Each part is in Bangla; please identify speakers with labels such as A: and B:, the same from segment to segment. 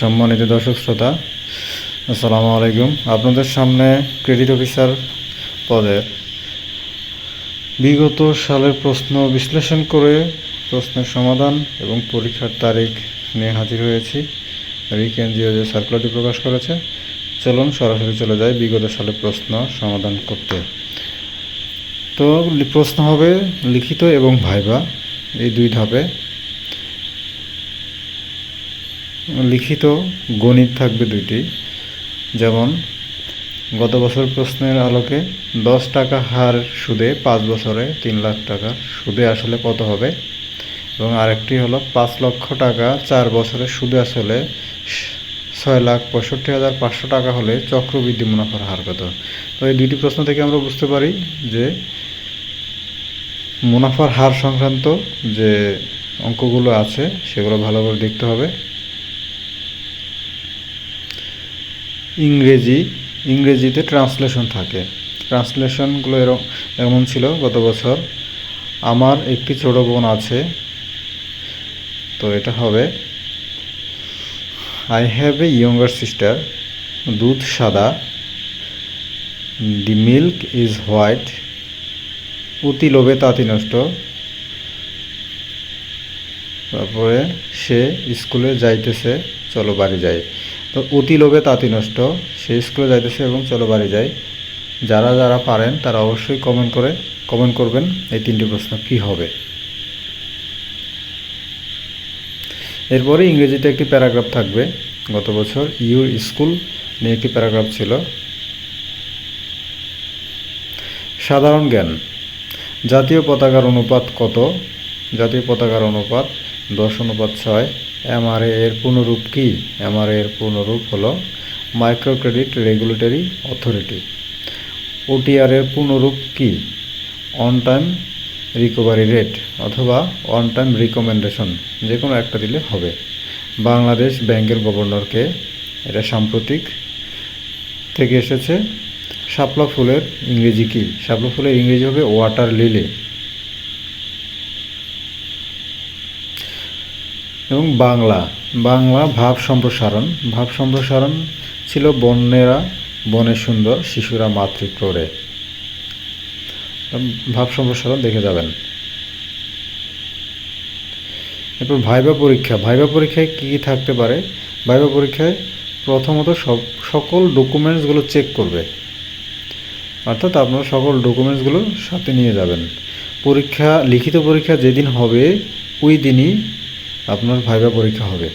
A: সম্মানিত দর্শক শ্রোতা, আসসালামু আলাইকুম। আপনাদের সামনে ক্রেডিট অফিসার পদে বিগত সালের প্রশ্ন বিশ্লেষণ করে প্রশ্নের সমাধান এবং পরীক্ষার তারিখ নিয়ে হাজির হয়েছি। রিক এনজিও যে সার্কুলারটি প্রকাশ করেছে। চলুন সরাসরি চলে যাই বিগত সালের প্রশ্ন সমাধান করতে। তো প্রশ্ন হবে লিখিত এবং ভাইবা এই দুই ধাপে। লিখিত গণিত থাকবে দুইটি। যেমন, গত বছর প্রশ্নের আলোকে দশ টাকা হার সুদে পাঁচ বছরে তিন লাখ টাকা। সুদে আসলে কত হবে? এবং আরেকটি হলো, পাঁচ লক্ষ টাকা চার বছরে সুদে আসলে ছয় লাখ পঁয়ষট্টি হাজার পাঁচশো টাকা হলে চক্রবৃদ্ধি মুনাফার হার কত? তো এই দুইটি প্রশ্ন থেকে আমরা বুঝতে পারি যে মুনাফার হার সংক্রান্ত যে অঙ্কগুলো আছে, সেগুলো ভালো করে দেখতে হবে। ইংরেজি, ইংরেজিতে ট্রান্সলেশন থাকে। ট্রান্সলেশনগুলো এরকম এমন ছিল গত বছর। আমার একটি ছোট বোন আছে, তো এটা হবে I have a younger sister দুধ সাদা দি মিল্ক ইজ হোয়াইট অতি লোভে তাঁতি নষ্ট। তারপরে সে স্কুলে যাইতেছে, চলো বাড়ি যাই। তো অতি লোভে তাঁতি নষ্ট। সে স্কুলে যাইতেছে এবং চলো বাড়ি যাই। যারা যারা পারেন, তারা অবশ্যই কমেন্ট করে কমেন্ট করবেন এই তিনটি প্রশ্ন কি হবে। এরপরে ইংরেজিতে একটি প্যারাগ্রাফ থাকবে, গত বছর ইউর স্কুল নিয়ে একটি প্যারাগ্রাফ ছিল। সাধারণ জ্ঞান, জাতীয় পতাকার অনুপাত কত? জাতীয় পতাকার অনুপাত দশ, অনুপাত ছয়। এমআরএ এর পুনরূপ কি? এমআরএ এর পুনরূপ হলো micro credit regulatory authority. OTR এর পুনরূপ কি? অন টাইম রিকভারি রেট অথবা অন টাইম রিকমেন্ডেশন যে কোনো একটা দিলে হবে। বাংলাদেশ ব্যাংকের গভর্নরকে এটা সাম্প্রতিক থেকে এসেছে। শাপলা ফুলের ইংরেজি কি? শাপলা ফুলের ইংরেজি হবে ওয়াটার লিলি। এবং বাংলা। বাংলা ভাব সম্প্রসারণ। ভাব সম্প্রসারণ ছিল বন্যেরা, বনে সুন্দর, শিশুরা মাতৃক্রোড়ে ভাব সম্প্রসারণ দেখে যাবেন। এরপর ভাইবা পরীক্ষা। ভাইবা পরীক্ষায় কী কী থাকতে পারে? ভাইবা পরীক্ষায় প্রথমত সব, সকল ডকুমেন্টসগুলো চেক করবে। অর্থাৎ আপনারা সকল ডকুমেন্টসগুলো সাথে নিয়ে যাবেন। পরীক্ষা, লিখিত পরীক্ষা যেদিন হবে, ওই দিনই আপনার ভাইবা পরীক্ষা হবে।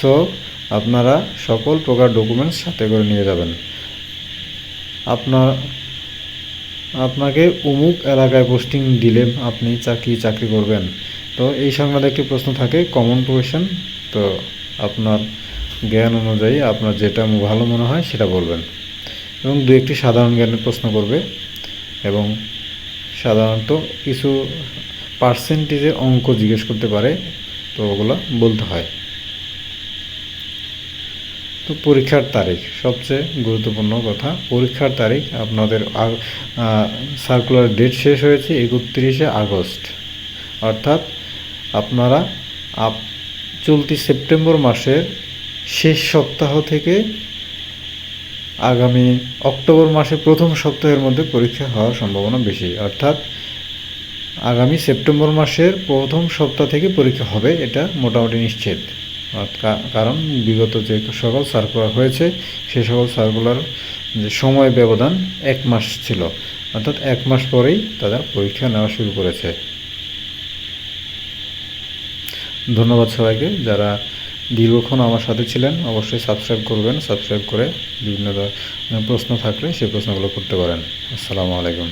A: সো আপনারা সকল প্রকার ডকুমেন্টস সাথে করে নিয়ে যাবেন। আপনার, আপনাকে অমুক এলাকায় পোস্টিং দিলে আপনি চাকরি চাকরি করবেন। তো এই সংবাদে একটি প্রশ্ন থাকে কমন কোয়েশন তো আপনার জ্ঞান অনুযায়ী আপনার যেটা ভালো মনে হয় সেটা বলবেন। এবং দু একটি সাধারণ জ্ঞানের প্রশ্ন করবে। এবং সাধারণত কিছু পার্সেন্টেজের অঙ্ক জিজ্ঞেস করতে পারে। তো ওগুলো বলতে হয়। তো পরীক্ষার তারিখ, সবচেয়ে গুরুত্বপূর্ণ কথা, পরীক্ষার তারিখ আপনাদের সার্কুলার ডেট শেষ হয়েছে একত্রিশে আগস্ট। অর্থাৎ আপনারা আপ, চলতি সেপ্টেম্বর মাসের শেষ সপ্তাহ থেকে আগামী অক্টোবর মাসের প্রথম সপ্তাহের মধ্যে পরীক্ষা হওয়ার সম্ভাবনা বেশি। অর্থাৎ আগামী সেপ্টেম্বর মাসের প্রথম সপ্তাহ থেকে পরীক্ষা হবে, এটা মোটামুটি নিশ্চিত। কারণ বিগত যে সকল সার্কুলার হয়েছে, সে সকল সার্কুলার যে সময় ব্যবধান এক মাস ছিল। অর্থাৎ এক মাস পরেই তারা পরীক্ষা নেওয়া শুরু করেছে। ধন্যবাদ সবাইকে যারা দীর্ঘক্ষণ আমার সাথে ছিলেন, অবশ্যই সাবস্ক্রাইব করবেন সাবস্ক্রাইব করে বিভিন্ন প্রশ্ন থাকলে সেই প্রশ্নগুলো করতে পারেন। আসসালামু আলাইকুম।